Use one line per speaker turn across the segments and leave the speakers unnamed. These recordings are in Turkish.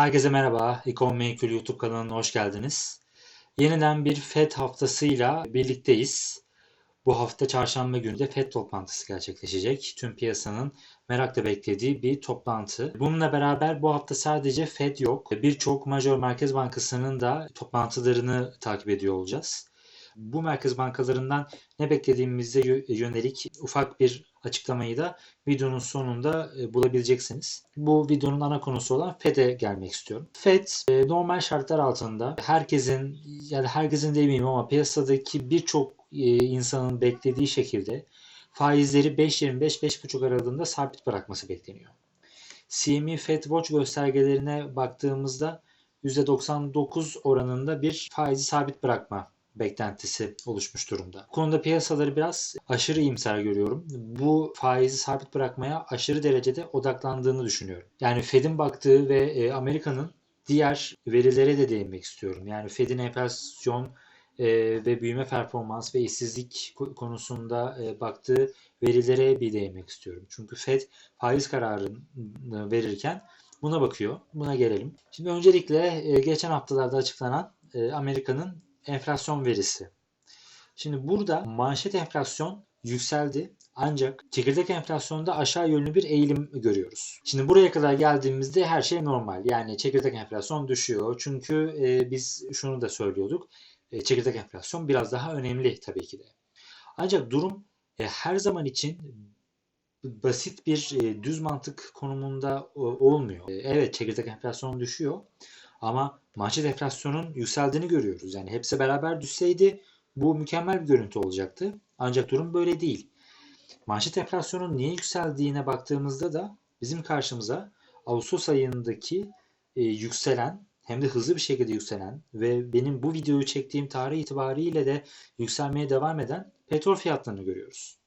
Herkese merhaba. Econ Maker YouTube kanalına hoş geldiniz. Yeniden bir FED haftasıyla birlikteyiz. Bu hafta çarşamba günü de FED toplantısı gerçekleşecek. Tüm piyasanın merakla beklediği bir toplantı. Bununla beraber bu hafta sadece FED yok. Birçok major merkez bankasının da toplantılarını takip ediyor olacağız. Bu merkez bankalarından ne beklediğimize yönelik ufak bir açıklamayı da videonun sonunda e, bulabileceksiniz. Bu videonun ana konusu olan FED'e gelmek istiyorum. FED e, normal şartlar altında herkesin yani herkesin demeyeyim ama piyasadaki birçok e, insanın beklediği şekilde faizleri 5.25-5.5 aralığında sabit bırakması bekleniyor. CME Fed Watch göstergelerine baktığımızda %99 oranında bir faizi sabit bırakma beklentisi oluşmuş durumda. Bu konuda piyasaları biraz aşırı iyimser görüyorum. Bu faizi sabit bırakmaya aşırı derecede odaklandığını düşünüyorum. Yani Fed'in baktığı ve e, Amerika'nın diğer verilere de değinmek istiyorum. Yani Fed'in enflasyon e, ve büyüme performans ve işsizlik konusunda e, baktığı verilere bir değinmek istiyorum. Çünkü Fed faiz kararını verirken buna bakıyor. Buna gelelim. Şimdi öncelikle geçen haftalarda açıklanan Amerika'nın enflasyon verisi. Şimdi burada manşet enflasyon yükseldi. Ancak çekirdek enflasyonda aşağı yönlü bir eğilim görüyoruz. Şimdi buraya kadar geldiğimizde her şey normal. Yani çekirdek enflasyon düşüyor. Çünkü e, biz şunu da söylüyorduk. E, çekirdek enflasyon biraz daha önemli tabii ki de. Ancak durum e, her zaman için basit bir e, düz mantık konumunda e, olmuyor. E, evet çekirdek enflasyon düşüyor. Ama manşet enflasyonun yükseldiğini görüyoruz. Yani hepsi beraber düşseydi bu mükemmel bir görüntü olacaktı. Ancak durum böyle değil. Manşet enflasyonun niye yükseldiğine baktığımızda da bizim karşımıza Ağustos ayındaki e, yükselen hem de hızlı bir şekilde yükselen ve benim bu videoyu çektiğim tarih itibariyle de yükselmeye devam eden petrol fiyatlarını görüyoruz.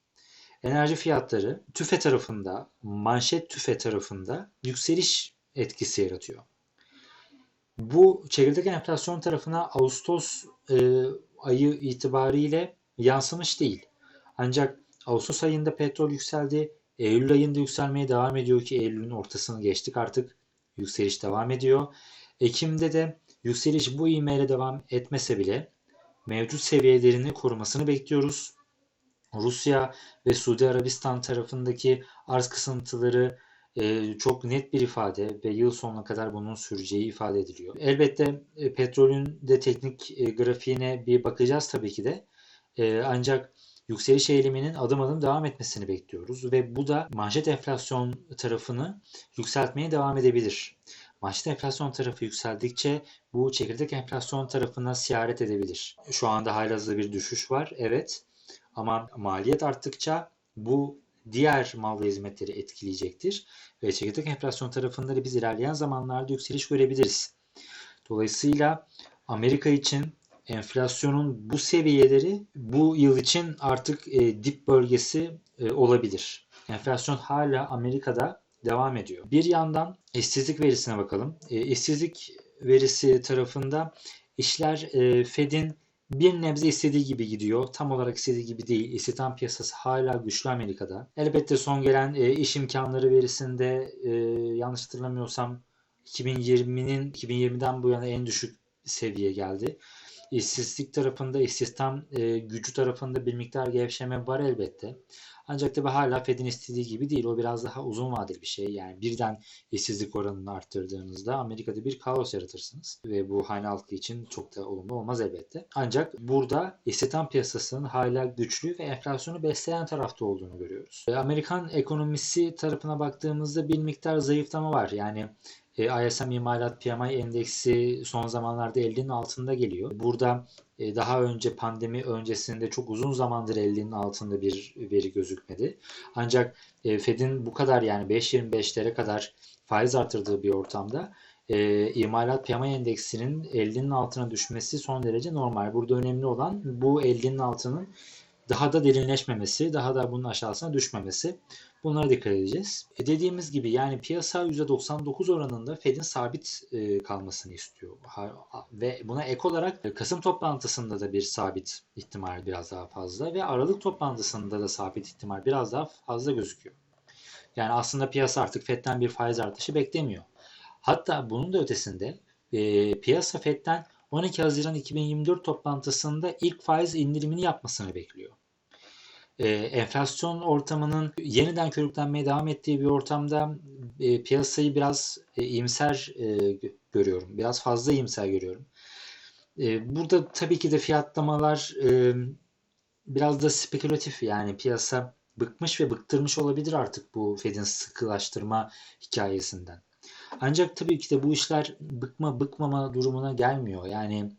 Enerji fiyatları tüfe tarafında, manşet tüfe tarafında yükseliş etkisi yaratıyor. Bu çekirdek enflasyon tarafına Ağustos e, ayı itibariyle yansımış değil. Ancak Ağustos ayında petrol yükseldi. Eylül ayında yükselmeye devam ediyor ki Eylül'ün ortasını geçtik artık. Yükseliş devam ediyor. Ekim'de de yükseliş bu ivmeyle devam etmese bile mevcut seviyelerini korumasını bekliyoruz. Rusya ve Suudi Arabistan tarafındaki arz kısıntıları e, çok net bir ifade ve yıl sonuna kadar bunun süreceği ifade ediliyor. Elbette e, petrolün de teknik e, grafiğine bir bakacağız tabii ki de. E, ancak yükseliş eğiliminin adım adım devam etmesini bekliyoruz ve bu da manşet enflasyon tarafını yükseltmeye devam edebilir. Manşet enflasyon tarafı yükseldikçe bu çekirdek enflasyon tarafına siyaret edebilir. Şu anda halihazırda bir düşüş var evet ama maliyet arttıkça bu diğer mal ve hizmetleri etkileyecektir. Ve çekirdek enflasyon tarafında da biz ilerleyen zamanlarda yükseliş görebiliriz. Dolayısıyla Amerika için enflasyonun bu seviyeleri bu yıl için artık e, dip bölgesi e, olabilir. Enflasyon hala Amerika'da devam ediyor. Bir yandan işsizlik verisine bakalım. E, verisi tarafında işler e, Fed'in bir nebze istediği gibi gidiyor. Tam olarak istediği gibi değil. İstihdam piyasası hala güçlü Amerika'da. Elbette son gelen e, iş imkanları verisinde e, yanlış hatırlamıyorsam 2020'nin 2020'den bu yana en düşük seviye geldi. İstatistik tarafında, istihdam e, gücü tarafında bir miktar gevşeme var elbette. Ancak tabi hala Fed'in istediği gibi değil. O biraz daha uzun vadeli bir şey. Yani birden işsizlik oranını arttırdığınızda Amerika'da bir kaos yaratırsınız. Ve bu hane halkı için çok da olumlu olmaz elbette. Ancak burada istihdam piyasasının hala güçlü ve enflasyonu besleyen tarafta olduğunu görüyoruz. Amerikan ekonomisi tarafına baktığımızda bir miktar zayıflama var. Yani e, ISM imalat PMI endeksi son zamanlarda 50'nin altında geliyor. Burada e, daha önce pandemi öncesinde çok uzun zamandır 50'nin altında bir veri gözükmedi. Ancak e, Fed'in bu kadar yani 5.25'lere kadar faiz artırdığı bir ortamda e, imalat PMI endeksinin 50'nin altına düşmesi son derece normal. Burada önemli olan bu 50'nin altının daha da derinleşmemesi, daha da bunun aşağısına düşmemesi. Bunlara dikkat edeceğiz. E dediğimiz gibi yani piyasa %99 oranında Fed'in sabit e, kalmasını istiyor. Ha, ve buna ek olarak e, Kasım toplantısında da bir sabit ihtimal biraz daha fazla ve Aralık toplantısında da sabit ihtimal biraz daha fazla gözüküyor. Yani aslında piyasa artık Fed'den bir faiz artışı beklemiyor. Hatta bunun da ötesinde e, piyasa FED'den 12 Haziran 2024 toplantısında ilk faiz indirimini yapmasını bekliyor. E, enflasyon ortamının yeniden körüklenmeye devam ettiği bir ortamda e, piyasayı biraz e, iyimser e, görüyorum. Biraz fazla iyimser görüyorum. E, burada tabii ki de fiyatlamalar e, biraz da spekülatif yani piyasa bıkmış ve bıktırmış olabilir artık bu Fed'in sıkılaştırma hikayesinden. Ancak tabii ki de bu işler bıkma bıkmama durumuna gelmiyor. Yani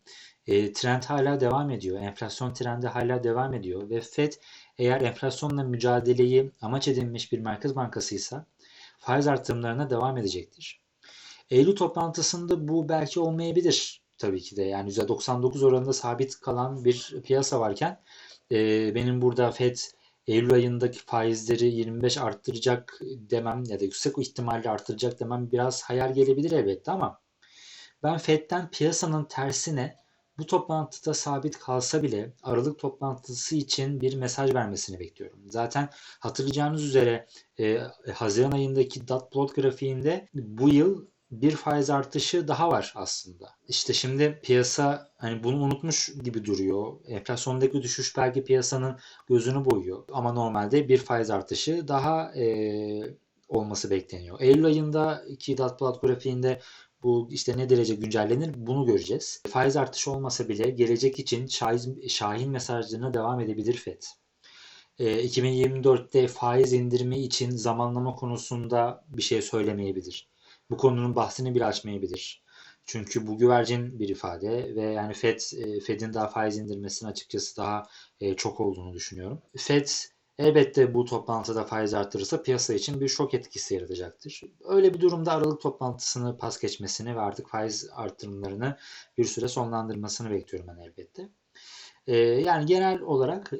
e, trend hala devam ediyor. Enflasyon trendi hala devam ediyor ve Fed eğer enflasyonla mücadeleyi amaç edinmiş bir merkez bankasıysa faiz artırımlarına devam edecektir. Eylül toplantısında bu belki olmayabilir tabii ki de. Yani %99 oranında sabit kalan bir piyasa varken e, benim burada Fed Eylül ayındaki faizleri 25 arttıracak demem ya da yüksek ihtimalle arttıracak demem biraz hayal gelebilir elbette ama ben Fed'den piyasanın tersine bu toplantıda sabit kalsa bile Aralık toplantısı için bir mesaj vermesini bekliyorum. Zaten hatırlayacağınız üzere e, Haziran ayındaki dot plot grafiğinde bu yıl bir faiz artışı daha var aslında. İşte şimdi piyasa hani bunu unutmuş gibi duruyor. Enflasyondaki düşüş belki piyasanın gözünü boyuyor. Ama normalde bir faiz artışı daha e, olması bekleniyor. Eylül ayındaki dot plot grafiğinde bu işte ne derece güncellenir bunu göreceğiz. Faiz artışı olmasa bile gelecek için şahin, mesajlarına devam edebilir FED. 2024'te faiz indirimi için zamanlama konusunda bir şey söylemeyebilir bu konunun bahsini bile açmayabilir. Çünkü bu güvercin bir ifade ve yani Fed e, Fed'in daha faiz indirmesinin açıkçası daha e, çok olduğunu düşünüyorum. Fed elbette bu toplantıda faiz artırırsa piyasa için bir şok etkisi yaratacaktır. Öyle bir durumda Aralık toplantısını pas geçmesini ve artık faiz artırımlarını bir süre sonlandırmasını bekliyorum ben elbette. E, yani genel olarak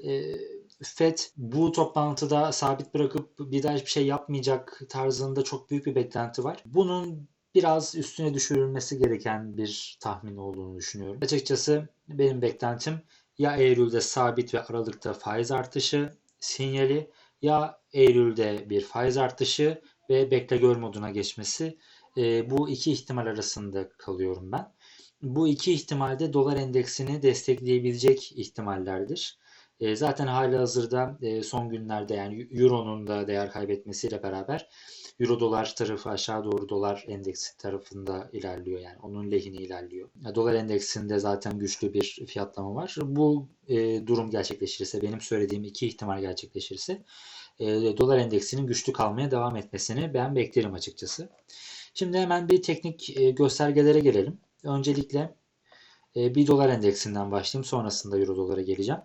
FED bu toplantıda sabit bırakıp bir daha hiçbir şey yapmayacak tarzında çok büyük bir beklenti var. Bunun biraz üstüne düşürülmesi gereken bir tahmin olduğunu düşünüyorum. Açıkçası benim beklentim ya Eylül'de sabit ve Aralık'ta faiz artışı sinyali ya Eylül'de bir faiz artışı ve bekle gör moduna geçmesi. E, bu iki ihtimal arasında kalıyorum ben. Bu iki ihtimalde dolar endeksini destekleyebilecek ihtimallerdir. E, zaten hali hazırda e, son günlerde yani Euro'nun da değer kaybetmesiyle beraber Euro dolar tarafı aşağı doğru dolar endeksi tarafında ilerliyor yani onun lehine ilerliyor. Dolar endeksinde zaten güçlü bir fiyatlama var. Bu e, durum gerçekleşirse benim söylediğim iki ihtimal gerçekleşirse e, dolar endeksinin güçlü kalmaya devam etmesini ben beklerim açıkçası. Şimdi hemen bir teknik e, göstergelere gelelim. Öncelikle e, bir dolar endeksinden başlayayım sonrasında euro dolara geleceğim.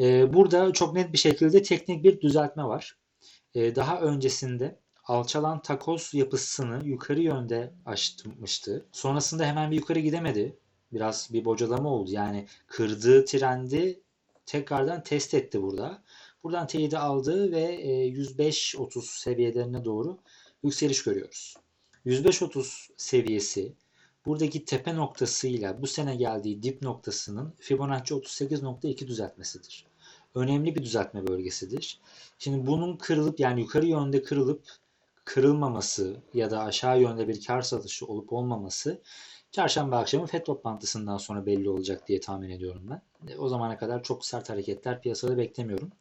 Ee, burada çok net bir şekilde teknik bir düzeltme var. Ee, daha öncesinde alçalan takoz yapısını yukarı yönde açmıştı. Sonrasında hemen bir yukarı gidemedi. Biraz bir bocalama oldu. Yani kırdığı trendi tekrardan test etti burada. Buradan teyidi aldı ve 105-30 e, seviyelerine doğru yükseliş görüyoruz. 105-30 seviyesi buradaki tepe noktasıyla bu sene geldiği dip noktasının Fibonacci 38.2 düzeltmesidir. Önemli bir düzeltme bölgesidir. Şimdi bunun kırılıp yani yukarı yönde kırılıp kırılmaması ya da aşağı yönde bir kar satışı olup olmaması çarşamba akşamı FED toplantısından sonra belli olacak diye tahmin ediyorum ben. O zamana kadar çok sert hareketler piyasada beklemiyorum.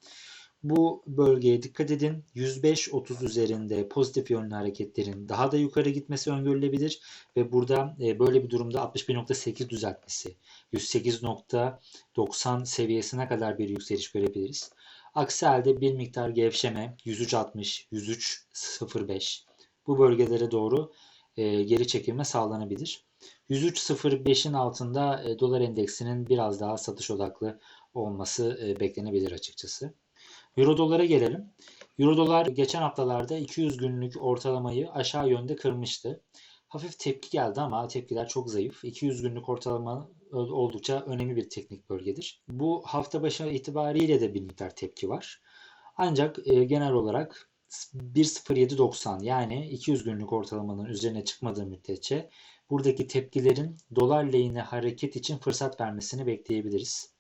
Bu bölgeye dikkat edin. 105-30 üzerinde pozitif yönlü hareketlerin daha da yukarı gitmesi öngörülebilir ve burada e, böyle bir durumda 61.8 düzeltmesi 108.90 seviyesine kadar bir yükseliş görebiliriz. Aksi halde bir miktar gevşeme 103.60, 103.05 bu bölgelere doğru e, geri çekilme sağlanabilir. 103.05'in altında e, dolar endeksinin biraz daha satış odaklı olması beklenebilir açıkçası. Euro dolara gelelim. Euro dolar geçen haftalarda 200 günlük ortalamayı aşağı yönde kırmıştı. Hafif tepki geldi ama tepkiler çok zayıf. 200 günlük ortalama oldukça önemli bir teknik bölgedir. Bu hafta başı itibariyle de bir miktar tepki var. Ancak e, genel olarak 1.0790 yani 200 günlük ortalamanın üzerine çıkmadığı müddetçe buradaki tepkilerin dolar lehine hareket için fırsat vermesini bekleyebiliriz.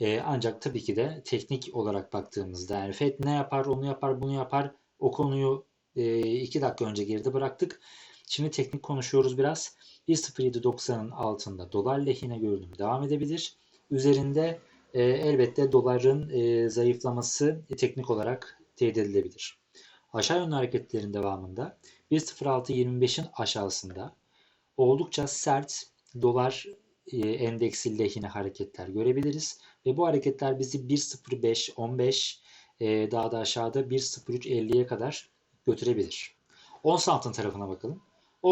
E, ancak tabii ki de teknik olarak baktığımızda yani FED ne yapar, onu yapar, bunu yapar. O konuyu e, iki dakika önce geride bıraktık. Şimdi teknik konuşuyoruz biraz. 1.0790'ın altında dolar lehine görünüm devam edebilir. Üzerinde e, elbette doların e, zayıflaması teknik olarak teyit edilebilir. Aşağı yönlü hareketlerin devamında 1.0625'in aşağısında oldukça sert dolar e, endeksi lehine hareketler görebiliriz. Ve bu hareketler bizi 1.05, 15 e, daha da aşağıda 1.03, 50'ye kadar götürebilir. Ons altın tarafına bakalım.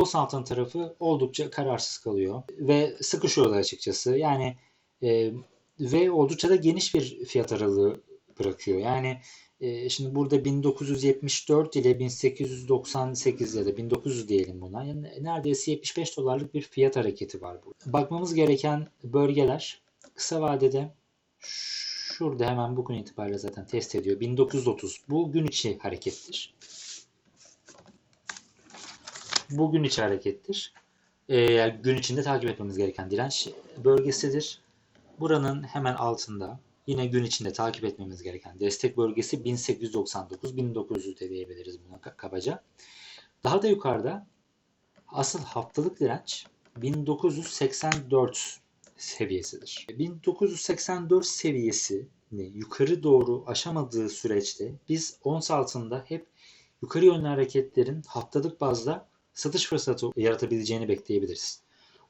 Altın tarafı oldukça kararsız kalıyor ve sıkışıyorlar açıkçası. Yani e, ve oldukça da geniş bir fiyat aralığı bırakıyor. Yani e, şimdi burada 1974 ile 1898 ya da 1900 diyelim buna. Yani neredeyse 75 dolarlık bir fiyat hareketi var burada. Bakmamız gereken bölgeler kısa vadede şurada hemen bugün itibariyle zaten test ediyor. 1930 bu gün içi harekettir. Bu gün içi harekettir. Ee, gün içinde takip etmemiz gereken direnç bölgesidir. Buranın hemen altında yine gün içinde takip etmemiz gereken destek bölgesi 1899-1900 de diyebiliriz buna kabaca. Daha da yukarıda asıl haftalık direnç 1984 seviyesidir. 1984 seviyesini yukarı doğru aşamadığı süreçte biz ons altında hep yukarı yönlü hareketlerin haftalık bazda satış fırsatı yaratabileceğini bekleyebiliriz.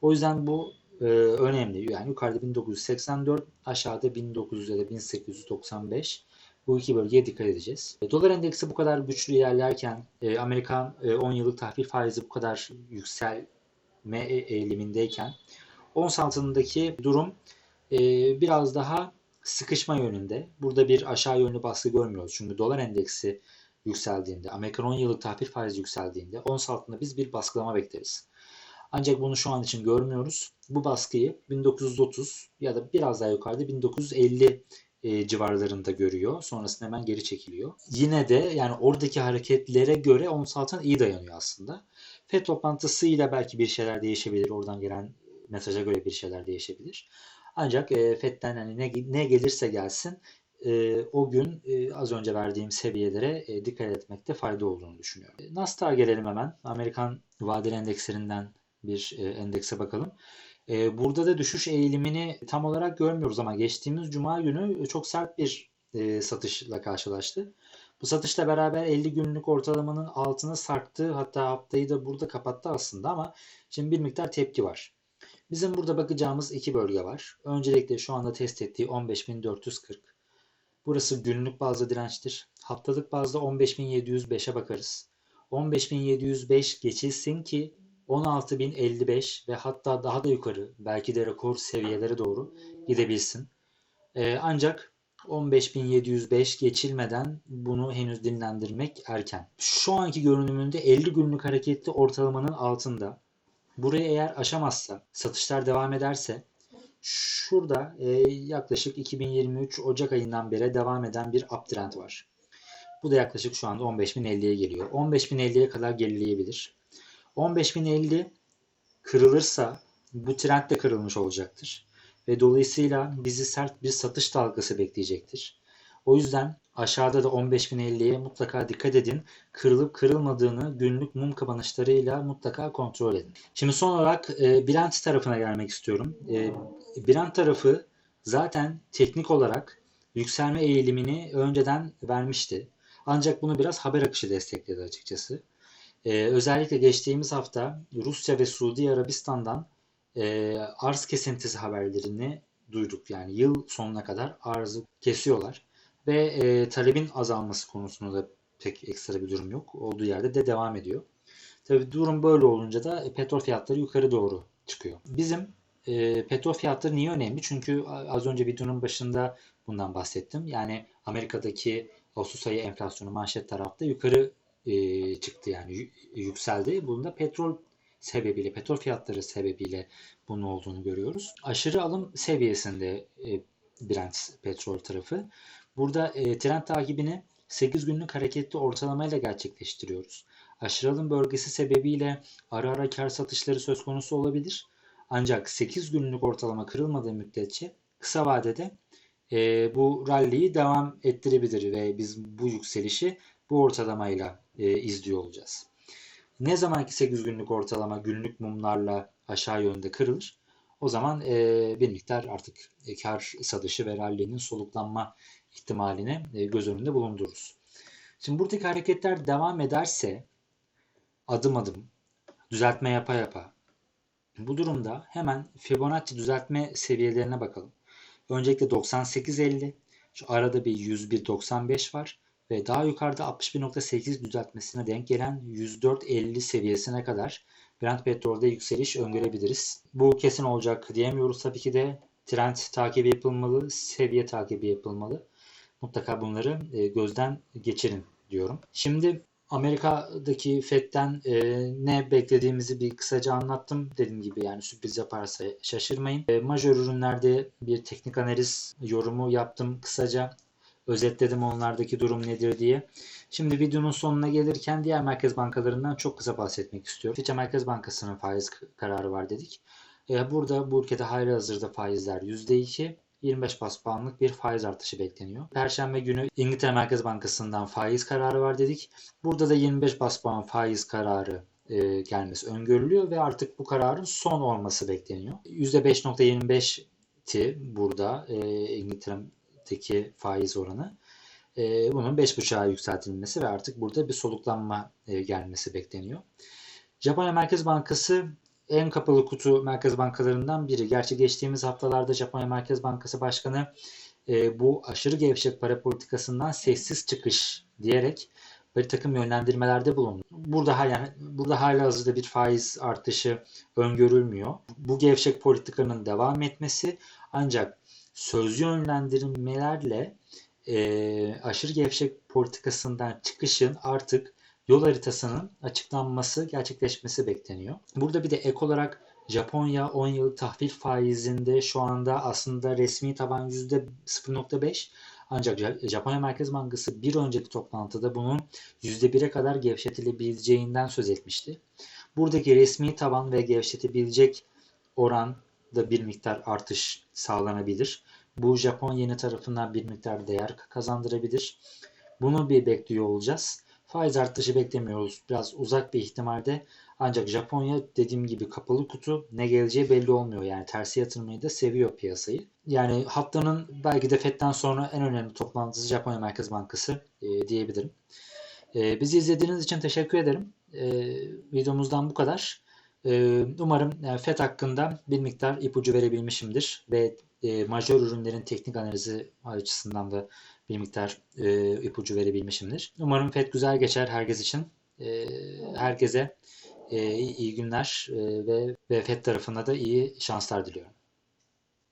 O yüzden bu e, önemli. Yani yukarıda 1984, aşağıda 1900 ya da 1895. Bu iki bölgeye dikkat edeceğiz. E, dolar endeksi bu kadar güçlü ilerlerken e, Amerikan e, 10 yıllık tahvil faizi bu kadar yükselme e, eğilimindeyken ons altındaki durum e, biraz daha sıkışma yönünde. Burada bir aşağı yönlü baskı görmüyoruz. Çünkü dolar endeksi yükseldiğinde, Amerikan 10 yıllık tahvil faizi yükseldiğinde ons altında biz bir baskılama bekleriz. Ancak bunu şu an için görmüyoruz. Bu baskıyı 1930 ya da biraz daha yukarıda 1950 e, civarlarında görüyor. Sonrasında hemen geri çekiliyor. Yine de yani oradaki hareketlere göre ons altın iyi dayanıyor aslında. FED toplantısıyla belki bir şeyler değişebilir. Oradan gelen mesaja göre bir şeyler değişebilir. Ancak e, FED'den hani ne, ne gelirse gelsin e, o gün e, az önce verdiğim seviyelere e, dikkat etmekte fayda olduğunu düşünüyorum. Nasdaq'a gelelim hemen. Amerikan vadeli endekslerinden bir e, endekse bakalım. E, burada da düşüş eğilimini tam olarak görmüyoruz ama geçtiğimiz cuma günü çok sert bir e, satışla karşılaştı. Bu satışla beraber 50 günlük ortalamanın altına sarktı. Hatta haftayı da burada kapattı aslında ama şimdi bir miktar tepki var. Bizim burada bakacağımız iki bölge var. Öncelikle şu anda test ettiği 15.440. Burası günlük bazda dirençtir. Haftalık bazda 15.705'e bakarız. 15.705 geçilsin ki 16.055 ve hatta daha da yukarı belki de rekor seviyelere doğru gidebilsin. Ee, ancak 15.705 geçilmeden bunu henüz dinlendirmek erken. Şu anki görünümünde 50 günlük hareketli ortalamanın altında. Burayı eğer aşamazsa, satışlar devam ederse şurada e, yaklaşık 2023 Ocak ayından beri devam eden bir uptrend var. Bu da yaklaşık şu anda 15.050'ye geliyor. 15.050'ye kadar gerileyebilir. 15.050 kırılırsa bu trend de kırılmış olacaktır. Ve dolayısıyla bizi sert bir satış dalgası bekleyecektir. O yüzden aşağıda da 15.050'ye mutlaka dikkat edin. Kırılıp kırılmadığını günlük mum kapanışlarıyla mutlaka kontrol edin. Şimdi son olarak e, Brent tarafına gelmek istiyorum. E, Brent tarafı zaten teknik olarak yükselme eğilimini önceden vermişti. Ancak bunu biraz haber akışı destekledi açıkçası. Ee, özellikle geçtiğimiz hafta Rusya ve Suudi Arabistan'dan e, arz kesintisi haberlerini duyduk. Yani yıl sonuna kadar arzı kesiyorlar. Ve e, talebin azalması konusunda da pek ekstra bir durum yok. Olduğu yerde de devam ediyor. Tabii durum böyle olunca da petrol fiyatları yukarı doğru çıkıyor. Bizim e, petrol fiyatları niye önemli? Çünkü az önce videonun başında bundan bahsettim. Yani Amerika'daki Ağustos ayı enflasyonu manşet tarafta yukarı e, çıktı yani yükseldi. Bunda petrol sebebiyle, petrol fiyatları sebebiyle bunun olduğunu görüyoruz. Aşırı alım seviyesinde e, Brent petrol tarafı. Burada e, trend takibini 8 günlük hareketli ortalamayla gerçekleştiriyoruz. Aşırı alım bölgesi sebebiyle ara ara kar satışları söz konusu olabilir. Ancak 8 günlük ortalama kırılmadığı müddetçe kısa vadede e, bu rally'yi devam ettirebilir ve biz bu yükselişi bu ortalamayla e, izliyor olacağız. Ne zaman ki 8 günlük ortalama günlük mumlarla aşağı yönde kırılır o zaman e, bir miktar artık e, kar satışı ve rally'nin soluklanma ihtimalini e, göz önünde bulundururuz. Şimdi buradaki hareketler devam ederse adım adım düzeltme yapa yapa bu durumda hemen Fibonacci düzeltme seviyelerine bakalım. Öncelikle 98.50 şu arada bir 101.95 var ve daha yukarıda 61.8 düzeltmesine denk gelen 104.50 seviyesine kadar Brent petrolde yükseliş öngörebiliriz. Bu kesin olacak diyemiyoruz tabii ki de. Trend takibi yapılmalı, seviye takibi yapılmalı. Mutlaka bunları e, gözden geçirin diyorum. Şimdi Amerika'daki FED'den e, ne beklediğimizi bir kısaca anlattım. Dediğim gibi yani sürpriz yaparsa şaşırmayın. E, majör ürünlerde bir teknik analiz yorumu yaptım kısaca. Özetledim onlardaki durum nedir diye. Şimdi videonun sonuna gelirken diğer merkez bankalarından çok kısa bahsetmek istiyorum. Fitch Merkez Bankası'nın faiz kararı var dedik. E, burada bu ülkede hayli hazırda faizler %2. 25 bas puanlık bir faiz artışı bekleniyor. Perşembe günü İngiltere Merkez Bankası'ndan faiz kararı var dedik. Burada da 25 bas puan faiz kararı e, gelmesi öngörülüyor ve artık bu kararın son olması bekleniyor. %5.25'ti burada e, İngiltere'deki faiz oranı. E, bunun 5.5'a yükseltilmesi ve artık burada bir soluklanma e, gelmesi bekleniyor. Japonya Merkez Bankası en kapalı kutu merkez bankalarından biri. Gerçi geçtiğimiz haftalarda Japonya Merkez Bankası Başkanı e, bu aşırı gevşek para politikasından sessiz çıkış diyerek bir takım yönlendirmelerde bulundu. Burada hala burada hala hazırda bir faiz artışı öngörülmüyor. Bu gevşek politikanın devam etmesi ancak sözlü yönlendirmelerle e, aşırı gevşek politikasından çıkışın artık yol haritasının açıklanması, gerçekleşmesi bekleniyor. Burada bir de ek olarak Japonya 10 yıllık tahvil faizinde şu anda aslında resmi taban %0.5 ancak Japonya Merkez Bankası bir önceki toplantıda bunun %1'e kadar gevşetilebileceğinden söz etmişti. Buradaki resmi taban ve gevşetebilecek oran da bir miktar artış sağlanabilir. Bu Japon yeni tarafından bir miktar değer kazandırabilir. Bunu bir bekliyor olacağız. Faiz artışı beklemiyoruz. Biraz uzak bir ihtimalde. Ancak Japonya dediğim gibi kapalı kutu ne geleceği belli olmuyor. Yani tersi yatırmayı da seviyor piyasayı. Yani haftanın belki de FED'den sonra en önemli toplantısı Japonya Merkez Bankası e, diyebilirim. E, bizi izlediğiniz için teşekkür ederim. E, videomuzdan bu kadar. E, umarım yani FED hakkında bir miktar ipucu verebilmişimdir ve e, majör ürünlerin teknik analizi açısından da bir miktar e, ipucu verebilmişimdir. Umarım FED güzel geçer herkes için. E, herkese e, iyi günler e, ve, ve FED tarafına da iyi şanslar diliyorum.